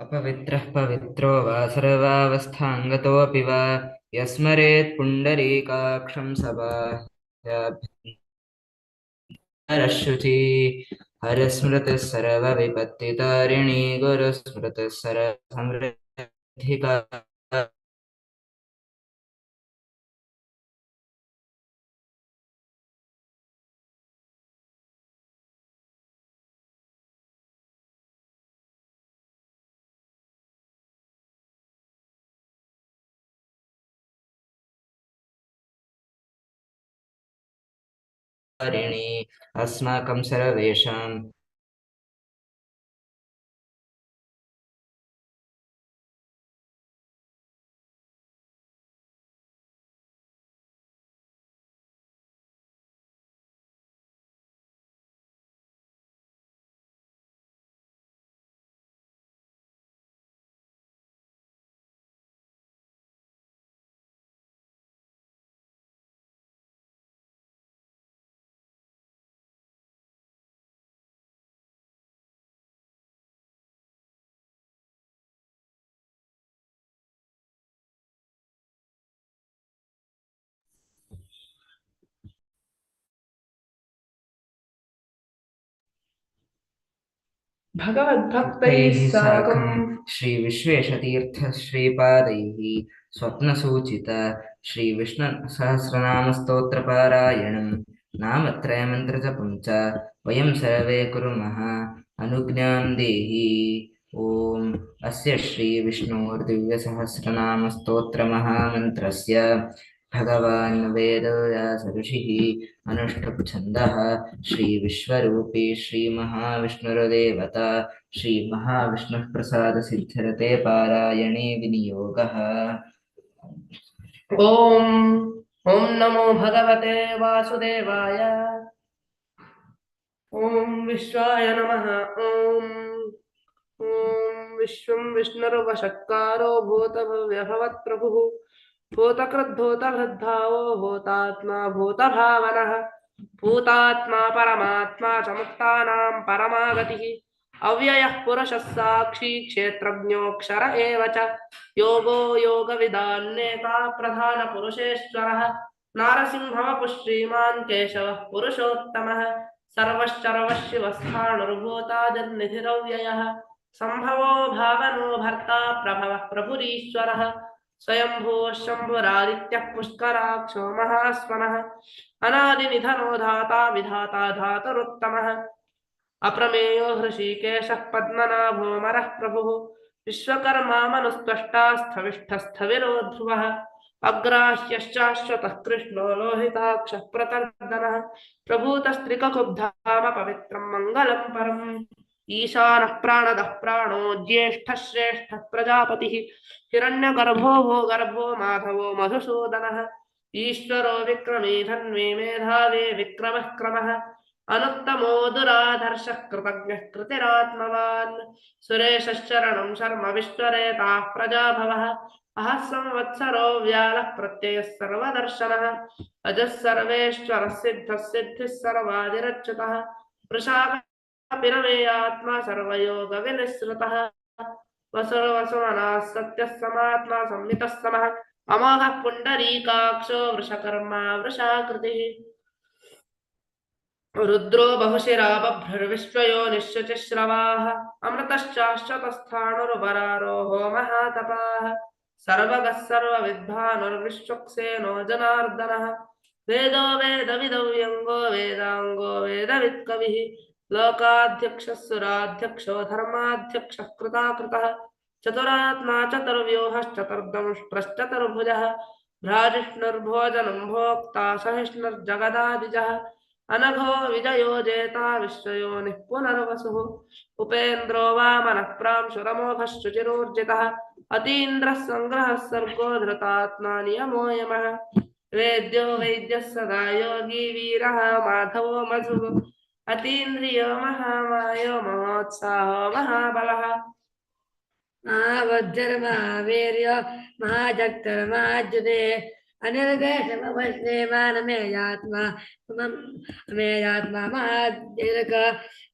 अपवित्रः पवित्रो वा सर्वावस्थाङ्गतोऽपि वा यस्मरेत् पुण्डरीकाक्षं सवा हरशुचि हरस्मृतिः सर्वविपत्तितारिणी गुरुस्मृतिः सर्वसंवृद्धिका अस्माकं सर्वेषां भगवद्भक्तैः साकं श्रीविश्वेशतीर्थश्रीपादैः स्वप्नसूचित श्रीविष्णुसहस्रनामस्तोत्रपारायणं नामत्रयमन्त्रजपं च वयं सर्वे कुर्मः अनुज्ञां देहि ॐ अस्य श्रीविष्णोर्दिव्यसहस्रनामस्तोत्रमहामन्त्रस्य भगवान् वेदव्यासऋषिः अनुष्ठुप्छन्दः श्रीविश्वरूपी श्रीमहाविष्णुर्देवता श्रीमहाविष्णुः प्रसादसिद्धिरते पारायणे विनियोगः। ॐ ॐ नमो भगवते वासुदेवाय। ॐ विश्वाय नमः, ॐ। ॐ विश्वं विष्णुर्वषट्कारो भूतभव्यभवत्प्रभुः भूतकृद्धूतभृद्भावो भूतात्मा भूतभावनः, भूतात्मा परमात्मा च मुक्तानां परमागतिः, अव्ययः पुरुषः साक्षी क्षेत्रज्ञोऽक्षर एव च। योगो योगविदान्नेता प्रधानपुरुषेश्वरः नारसिंहवपुः श्रीमान् केशवः पुरुषोत्तमः सर्वश्चरवशिवस्थाणुर्भूतादिर्निधिरव्ययः सम्भवो भावनो भर्ता प्रभवः प्रभुरीश्वरः। स्वयंभूः शम्भुरादित्यः पुष्कराक्षो महास्वनः अनादिनिधनो धाता विधाता, धातुरुत्तमः। अप्रमेयो हृषीकेशः पद्मनाभोमरः प्रभुः। विश्वकर्मा मनुस्त्वष्टा स्थविष्ठस्थविरो ध्रुवः अग्राह्यश्चाश्वतः कृष्णो लोहिताक्षः प्रतर्दनः प्रभूतस्त्रिककुब्धाम पवित्रं मङ्गलं परम्। ईशानः प्राणदः प्राणो ज्येष्ठः श्रेष्ठः प्रजापतिः। हिरण्यगर्भो भो गर्भो माधवो मधुसूदनः। ईश्वरो विक्रमे धन्वे मेधावे विक्रमः क्रमः। अनुत्तमो दुराधर्षः कृतज्ञः कृतिरात्मवान्। सुरेशश्चरणं शर्म विश्वरेताः प्रजाभवः। अहः संवत्सरो व्यालः प्रत्ययः सर्वदर्शनः। अजः सर्वेश्वरः सिद्धः सिद्धिः सर्वादिरच्युतः। वृषाकपिरमेयात्मा सर्वयोगविनिःसृतः वसुर्वसुमनः सत्यः समात्मा संमितः समः अमोघः पुण्डरीकाक्षो वृषकर्मा वृषाकृतिः। रुद्रो बहुशिरा बभ्रुर्विश्वयो निश्चचिश्रवाः अमृतश्चाश्वतस्थाणुर्वरारोहो महातपाः सर्वगः सर्वविद्भानुर्विश्वक्सेनो जनार्दनः। वेदो वेदविदव्यङ्गो वेदाङ्गो वेदवित्कविः। लोकाध्यक्षः सुराध्यक्षो धर्माध्यक्षः कृताकृतः, चतुरात्मा चतुर्व्यूहश्चतुर्दंष्ट्रश्चतुर्भुजः भ्राजिष्णुर्भोजनं भोक्ता सहिष्णुर्जगदादिजः, अनघो विजयो जेता विश्वयोनिः पुनर्वसुः उपेन्द्रो वामनः प्रांशुरमोघः शुचिरोर्जितः अतीन्द्रः सङ्ग्रहः सर्गो धृतात्मा नियमो यमः, वेद्यो वैद्यः सदा योगी वीरः, माधवो मधुः। अतीन्द्रियो महामायो महोत्साहो महाबलः। महावज्रर्महावीर्यो महाजक्तर्महाजुते अनिर्देशमवश्येमानमेयात्मा अमेयात्मा महादीर्घ।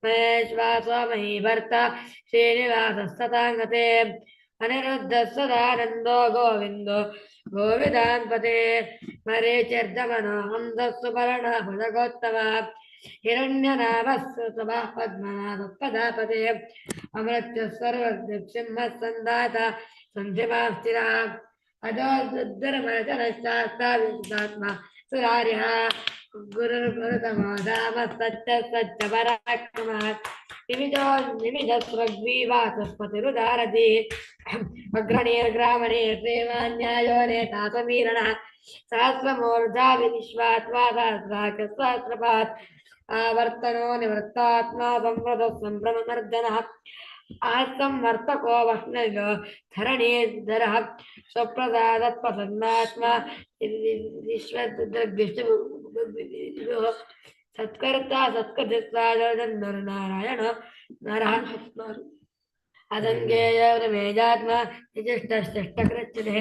महेश्वास मही भर्ता श्रीनिवासस्तथाङ्गते। अनिरुद्धः सदानन्दो गोविन्दो गोविदान्पते हिरण्यनाभस्य सभा पद्मनाभपदापते अमृत्य सर्वसिंहः सन्दाता सन्धिमां स्थिरा अजोद्धर्मजनशास्त्रात्मा सुरार्यः गुरुर्गुरुतमो धाम सच्च सच्च पराक्रमः निमिजो निमिजस्वग्वीवाचस्पतिरुदारति अग्रणीर्ग्रामणीर्प्रेमान्यायो नेता समीरणः सहस्रमूर्धा विश्वात्मा सहस्राकसहस्रपात् आवर्तनो निवृत्तात्मा संवृतः सम्भ्रममर्दनः आसंवर्तको वह्नयो धरणीधरः स्वप्रसादत्प्रसन्नात्मा विश्वदृग्विष्णुः सत्कर्ता सत्कृतिस्वाजनरनारायण नरः अदङ्गेयमेजात्मा विशिष्टशिष्टकृत्यते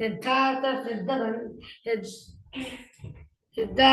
सिद्धार्थ सिद्ध सिद्धा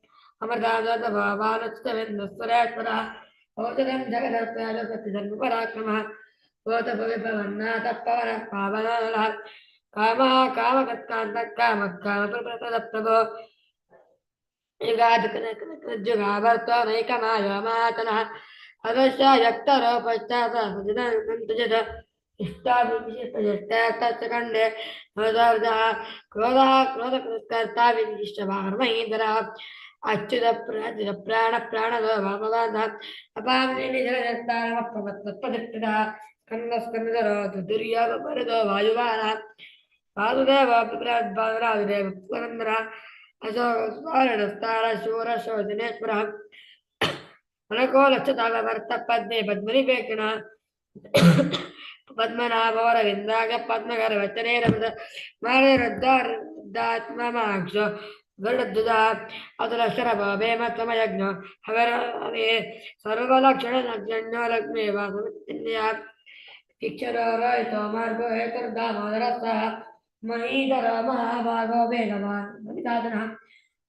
भास्करज्युते अमृतादभावानुस्तविन्दुस्वरेश्वरः ओचरं जगदत्यालोकतिधर्मपराक्रमः गोतभविभवन्नाथः पवनः पावनः कामः कामकत्कान्तः कामः कामप्रप्रदप्रभो युगाधिकजुगावर्तो नैकमायोमातनः अवश्य அச்சுத பிராஜித பிராண பிராணதோ மமதாந்தாத் அபாவினிதரத்தாரமப்பமத்மத்பதிஷ்டதா கண்ணஸ்கந்தரோ துரியோக பரதோ வாயுவானா. பாதுதேவா பிபிராத் பாதுராதுதேவ புரந்தரா அசோ ஸ்மாரணஸ்தார சூர சோதினேஸ்வர மனகோ லட்சதால வர்த்த பத்மே பத்மனி பேக்கினா பத்மநாபவரவிந்தாக பத்மகர வச்சனே ரமத अतुलशरभेम त्वमयज्ञ हवरे सर्वलक्षणजन्यो लग्ने वासमित्या इक्षरो रोहितो मार्गो हेतुर्दामोदरस्तः महीधर महाभागो वेगवान् मनिदादनः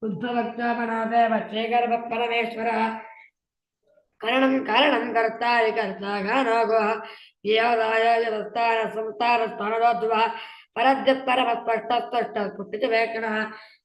उद्भवक्तापनादेव श्रीगर्भपरमेश्वरः करणं कारणं कर्ता विकर्ता गानोगोः योगाय जलस्तार संस्तार स्थानदोद्भवः परद्य परमस्पष्टस्पष्ट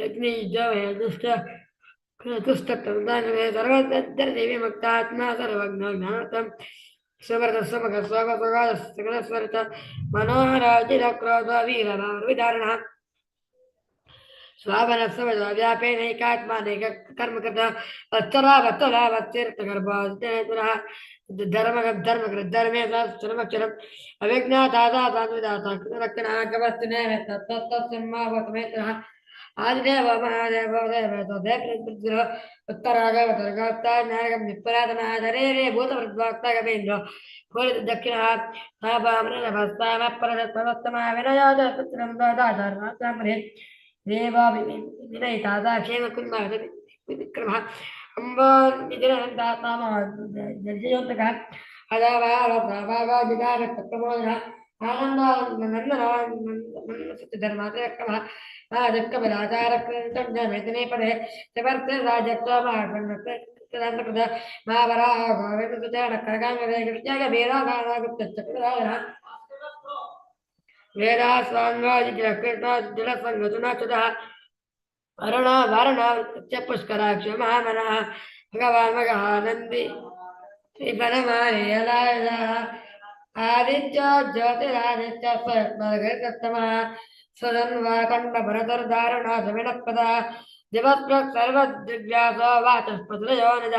यज्ञयुजवयदुष्ट क्रतुस्तत्तन्दानवे सर्वदर्देवी मुक्तात्मा सर्वज्ञो ज्ञानतं सुवर्तस्वमक स्वगस्वगादस्वरत मनोहराजिरक्रोध वीरभावविधारणः स्वावनस्वव्यापेनैकात्मानैक कर्मकृत वत्सरा वत्सला वत्सीर्थगर्भास्तेनः धर्म धर्म धर्मे सर्वक्षरम् अविज्ञातादातान्विदाता रक्षणः कवस्तु नैवेत्तत्तत्तस्मावतमेत्रः आदिदेव, महादेव, देव तदेव उत्तरागवतर्गोत्ता नारकं निपरातनः धरेरे भूतवृद्वाक्तगवेन्द्र कोलित दक्षिणः तापामृतभस्तामपरदत्तमस्तमा विनयोद पुत्रं दादाधर्मात्मरे देवा विनयिता அம்பாந்திரஜயோத்தக அதாவாஜிதார பிரமோதன ஆனந்தாரமாதேபதே சிவர்த்த ராஜத்தோமாபன்மத்தை மாபரா వరుణ వరుణ పుష్కర క్షమామణ భగవాన్ మగానంది శ్రీపరమాయలాయ ఆదిత్య జ్యోతిరాదిత్య పద్మగరితమ సుధన్వాకండ భరతర్ధారణ సమిణపద దివస్పృక్ సర్వదివ్యాసో వాచస్పతులయో నిజ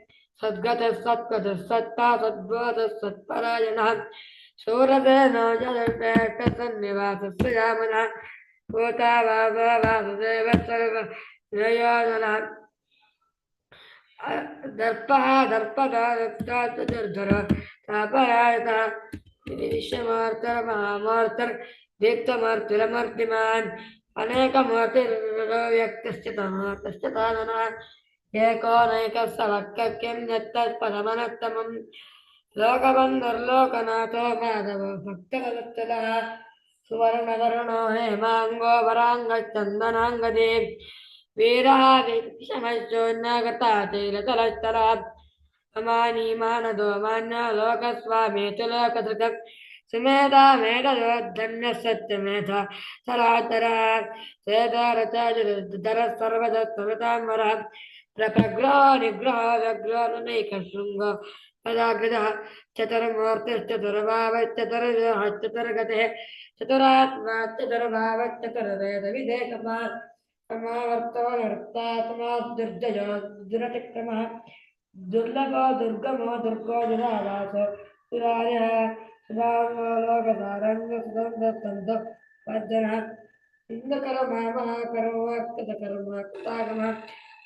सद्गतः सत्पथः सत्ता सद्बोधः सत्परायणः शूरदेनो जलपेटसन्निवासस्य यामनः भूता वासो वासुदेव सर्व नियोजनः दर्पः दर्पदा दत्ताचर्धर तापरायतः। विश्वमार्तर्महामार्तर् दीप्तमर्तिरमर्तिमान् अनेकमूर्तिर्व्यक्तश्च तमार्तश्च तादनः वक्कक्यं यत्तत्पदमनत्तमम् लोकबन्धुर्लोकनाथो माधवो भक्तवत्सलः सुवर्णवर्णो हेमाङ्गो वराङ्गचन्दनाङ्गदे वीरः विषमश्चोन्नगता तैलतलस्तरा अमानी मानदो मान्य लोकस्वामेतु लोकधृतः सुमेधा मेघयोद्धन्यः सत्यमेधा सरातरः सेदारचाजुदर सर्वदत्तमताम्बरः प्रग्रहो निग्रहो व्यग्रो नैकशृङ्गो पदाकृतः चतुर्मूर्तिश्चतुर्भावश्चतुर्विहश्चतुर्गतिः चतुरात्मा चतुर्भावश्चतुर्वेदविधेकमान् समावर्तो नृत्तात्मा दुर्जयो दुरतिक्रमः दुर्लभो दुर्गमो दुर्गो दुरावासो दुरार्यः सुधामो लोकसारङ्ग सुगन्धस्कन्धो वर्धनः इन्दकर्मा महाकर्माकृतकर्मा कृतागमः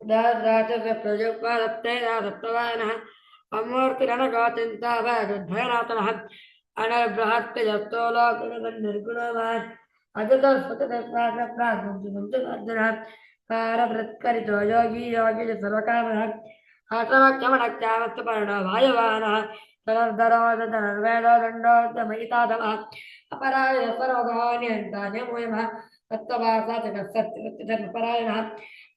दत्तस्ताणवराजनिचोदनः दाद्राचप्रयुक्तादत्तेदादत्तवानः अमूर्तिरणगाचिन्ताभयनाथनः अनर्बृहत्यजस्तो लोकनिर्गुणवान् अजतस्वतदस्वाग्रप्राग्मुञ्चमुञ्चवर्धनः कारवृत्करितो योगी योगी च सर्वकामः आश्रमक्षमणक्षामस्तपर्णो वायुवाहनः धनुर्धरोदनर्वेदो दण्डोदमयिताधमः अपराय सर्वगोन्यन्तान्यमूयमः तत्त्वभासा च विहायसगजरजादसरजरतमुखः अभिर्गलादनः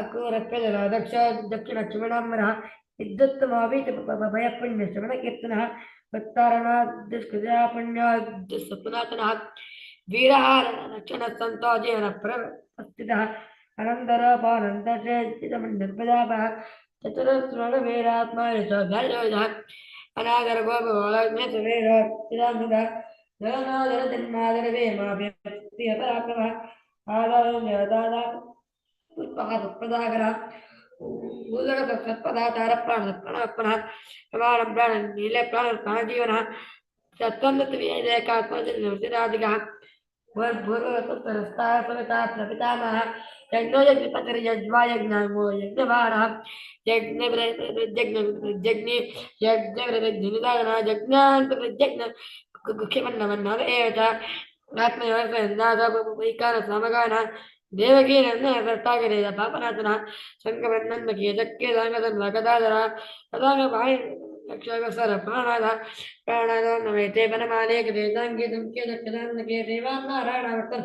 अक्रूरक्कजलो दक्षो दक्षिणक्षिमणाम्बरः विद्युत्तमाभिभयपुण्यश्रवण कीर्तनः वत्तारणादिष्कृतपुणातनः वीरः रक्षणसन्तो जीवनप्रस्थितः अनन्तरोपानन्दमण्डपदापः चतुरस्मरणवीरात्मा यशोभयोधः अनागरगोपगोलग्निसुवीरोदानुदः जगनादरजन्मादरवेमाभ्यपराक्रमः आदायो देवदादा तत्पदागर भूजगत तत्पदाकार प्राण तत्पण प्रमाण प्राण नीले प्राण प्राण जीवन सत्वंदत्वेकात्मजनिवर्तिरादिकः भूर्भुवस्तरस्ताः सविता प्रपितामहः यज्ञो यज्ञपतिर् यज्वा यज्ञाङ्गो यज्ञभारः यज्ञप्रज्ञप्रज्ञ यज्ञप्रज्ञनिदानः यज्ञान्तप्रज्ञ क्षिपन्नमन्नव एव च आत्मयोगनाथ उपैकानसमगानः ದೇವಕಿ ನನ್ನ ಕಟ್ಟಾಗಿರಿದ ಪಾಪನಾಥನ ಶಂಕರನ್ನಂದಕಿ ಜಕ್ಕೆ ದಾಂಗದನ್ನ ಗದಾಧರ ಗದಾಂಗ ಬಾಯಿ ಯಕ್ಷಗಸರ ಪ್ರಾಣಾದ ಪ್ರಾಣಾದ ನಮೈತೆ ಬನಮಾಲೆ ಕೃತಾಂಗಿ ದುಂಕೆ ಜಕ್ಕದಾಂಗಕ್ಕೆ ದೇವಾನಾರಾಯಣ ಭಕ್ತನ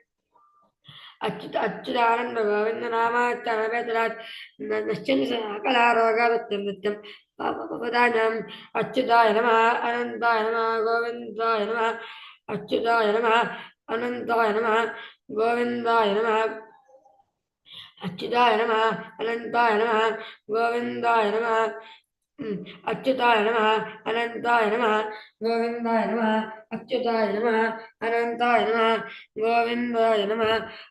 अच्युत अच्युतानंद सकलारोगावत्यं नित्यं पदानाम् अच्युताय नमः, अनन्ताय नमः, गोविन्दाय नमः, अच्युताय नमः, अनन्ताय नमः, गोविन्दाय नमः। अच्युताय नमः, अनन्ताय नमः, गोविन्दाय नमः। अच्युताय नमः, अनन्ताय नमः, गोविन्दाय नमः, अच्युताय नमः, अनन्ताय नमः, गोविन्दाय नमः।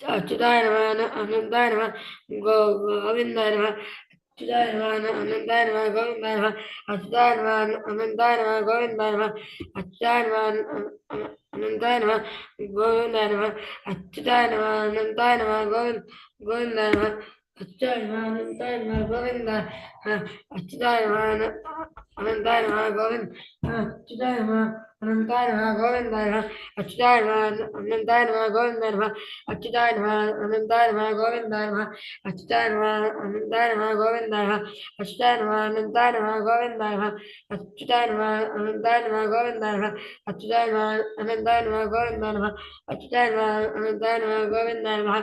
अच्युताय नमः अनंताय नमः गो गोविन्दाय नमः अच्युताय नमः अनंताय नमः गोविंदाय नमः अच्युताय नमः अनंताय नमः गोविंदाय नमः अच्युताय नमः अनंताय नमः गोविंदाय नमः अच्युताय नमः अनंताय नमः गोविंद गोविंदाय नमः अच्युताय नमः गोविन्दाय अच्युताय नमः अनन्ताय नमः गोविन्द अच्युताय नमः अनन्ताय नमः गोविन्दाय नमः अच्युताय नमः अनन्ताय नमः गोविन्दाय नमः अच्युताय नमः अनन्ताय नमः गोविन्दाय नमः अच्युताय नमः अनन्ताय नमः गोविन्दाय नमः अच्युताय नमः अनन्ताय नमः गोविन्दाय नमः अच्युताय नमः अनन्ताय नमः गोविन्दाय नमः अच्युताय नमः अनन्ताय नमः गोविन्दाय नमः अच्युताय नमः अनन्ताय नमः गोविन्दाय नमः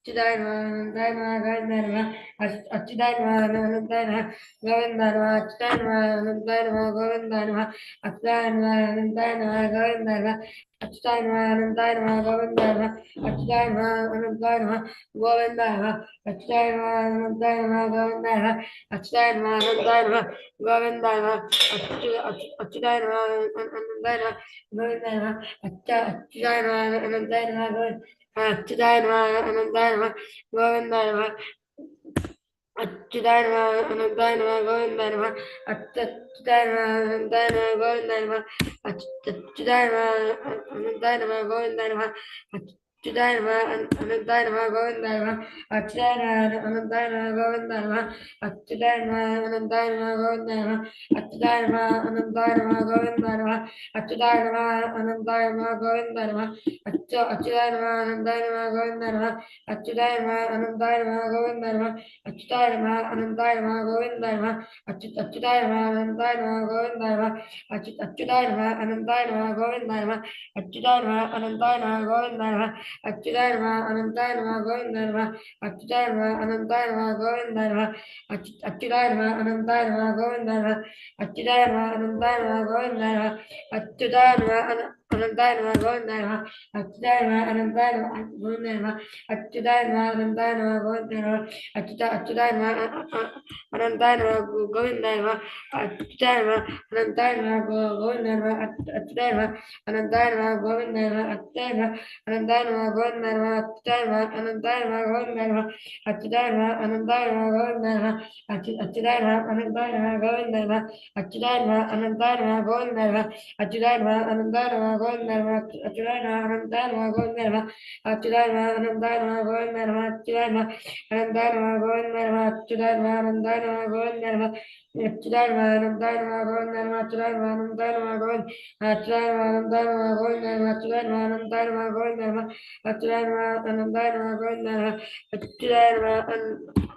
అచ్చుదాయన గోవిందాయన అచ్చుదాయన అనంతాయన గోవిందాయన అచ్చుదాయన అనంతాయన గోవిందాయన అచ్చుదాయన అనంతాయన గోవిందాయన అచ్చుదాయన అనంతాయన గోవిందాయన అచ్చుదాయన అనంతాయన గోవిందాయన అచ్చుదాయన అనంతాయన గోవిందాయన అచ్చుదాయన అనంతాయన గోవిందాయన అచ్చు అచ్చుదాయన అనంతాయన గోవిందాయన అచ్చ అచ్చుదాయన అనంతాయన గోవింద अच्युताय नमः अनंताय नमः गोविंदाय नमः अच्युताय नमः अनंताय नमः गोविंदाय नमः अच्युताय नमः अनंताय नमः गोविंदाय नमः अच्युताय नमः अनंताय नमः गोविंदाय नमः अच्युताय नमः अनंताय नमः गोविंदाय नमः अच्युताय नमः अनंताय नमः गोविंदाय नमः अच्युताय नमः अनंताय नमः गोविंदाय नमः अच्युताय नमः अनंताय नमः गोविंदाय नमः अच्युताय नमः अनंताय नमः गोविंदाय नमः अच्युत अच्युताय नमः अनंताय नमः गोविंदाय नमः अच्युताय नमः अनंताय नमः गोविंदाय नमः अच्युताय नमः अनंताय नमः गोविंदाय नमः अच्युत अच्युताय नमः अनंताय नमः गोविंदाय नमः अच्युत अच्युताय नमः अनंताय नमः गोविंदाय नमः अच्युताय नमः अनंताय नमः गोविंदाय नमः अच्युताय नमः अनंताय नमः गोविंदाय नमः अच्युताय नमः अनंताय नमः गोविंदाय नमः अच्युताय नमः अनंताय नमः गोविंदाय నమ అన అనంతాయ నమ గోవిందాయ నమ అచ్యుతాయ నమ అనంతాయ నమ గోవిందాయ నమ అచ్యుతాయ నమ అనంతాయ నమ గోవిందాయ నమ అచ్యుత అచ్యుతాయ నమ అనంతాయ నమ గోవిందాయ నమ అచ్యుతాయ నమ అనంతాయ నమ గోవిందాయ నమ అచ్యుతాయ నమ అనంతాయ నమ గోవిందాయ నమ అచ్యుతాయ నమ అనంతాయ నమ గోవిందాయ నమ అచ్యుతాయ నమ అనంతాయ கோவிந்தர்மா அச்சுதாய நம அனந்தாய நம கோவிந்தர்மா அச்சுதாய நம அனந்தாய நம கோவிந்தர்மா அச்சுதாய நம அனந்தாய நம கோவிந்தர்மா அச்சுதாய நம அனந்தாய நம கோவிந்தர்மா அச்சுதாய நம அனந்தாய நம கோவிந்தர்மா அச்சுதாய நம அனந்தாய நம கோவிந்த் அச்சுதாய நம அனந்தாய நம கோவிந்தர்மா அச்சுதாய நம அனந்தாய நம கோவிந்தர்மா அச்சுதாய நம அனந்தாய நம கோவிந்தர்மா அச்சுதாய நம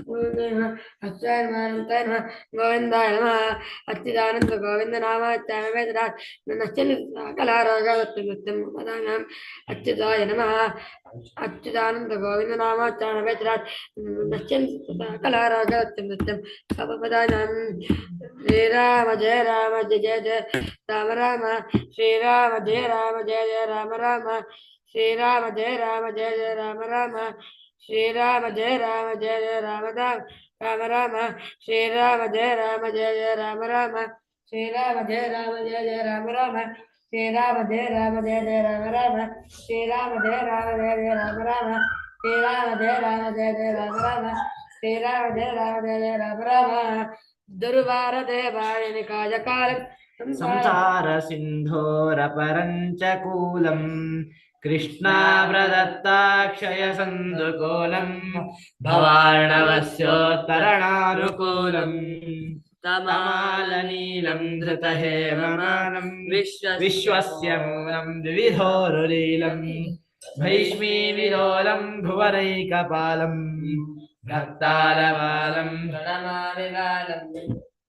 ಗೋವಿಂದ ಅಚ್ಯುತಾನಂದ ಗೋವಿಂದ ನಾಮ ಚಾಮೇದರಾಜ್ ನಶ್ಚಲ್ ಸಕಲಾರೋಗತ್ಯಂ ವದಾಮ್ಯಾಂ ಅಚ್ಯುತಾಯ ನಮಃ ಅಚ್ಯುತಾನಂದ ಗೋವಿಂದ ನಾಮ ಚಾಮೇದರಾಜ್ ನಶ್ಚಲ್ ಸಕಲಾರೋಗತ್ಯಂ ನೃತ್ಯಂ ಸಪ ವದಾಮ್ಯಾಂ ಶ್ರೀರಾಮ ಜಯ ರಾಮ ಜಯ ಜಯ ಜಯ ರಾಮ ರಾಮ ಶ್ರೀರಾಮ ಜಯ ರಾಮ ಜಯ ಜಯ ರಾಮ ರಾಮ ಶ್ರೀರಾಮ ಜಯ ರಾಮ ಜಯ ಜಯ ರಾಮ ರಾಮ श्री राम जय राम जय जय राम राम राम राम श्री राम जय राम जय जय राम राम श्री राम जय राम जय जय राम राम श्री राम जय राम जय जय राम राम श्री राम जय राम जय जय राम राम श्री राम जय राम जय जय राम राम श्री राम जय राम जय जय राम राम दुर्वार देवाय निकाय काल संसार सिन्धोरपरञ्च कूलम् कृष्णाव्रदत्ताक्षयसन्दुकूलम् भवार्णवस्योत्तरणानुकूलम् तमालनीलम् धृतहेममानम् विश्व विश्वस्य मूलम् द्विविधोरुलीलम् भैष्मीविलोलम् भुवनैकपालम् भक्तालबालम् प्रणमाविलालम्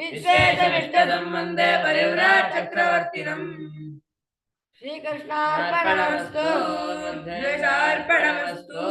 विशेषमिष्टदं वन्दे परिव्राचक्रवर्तिनम् श्रीकृष्णार्पणमस्तु द्वेषार्पणमस्तु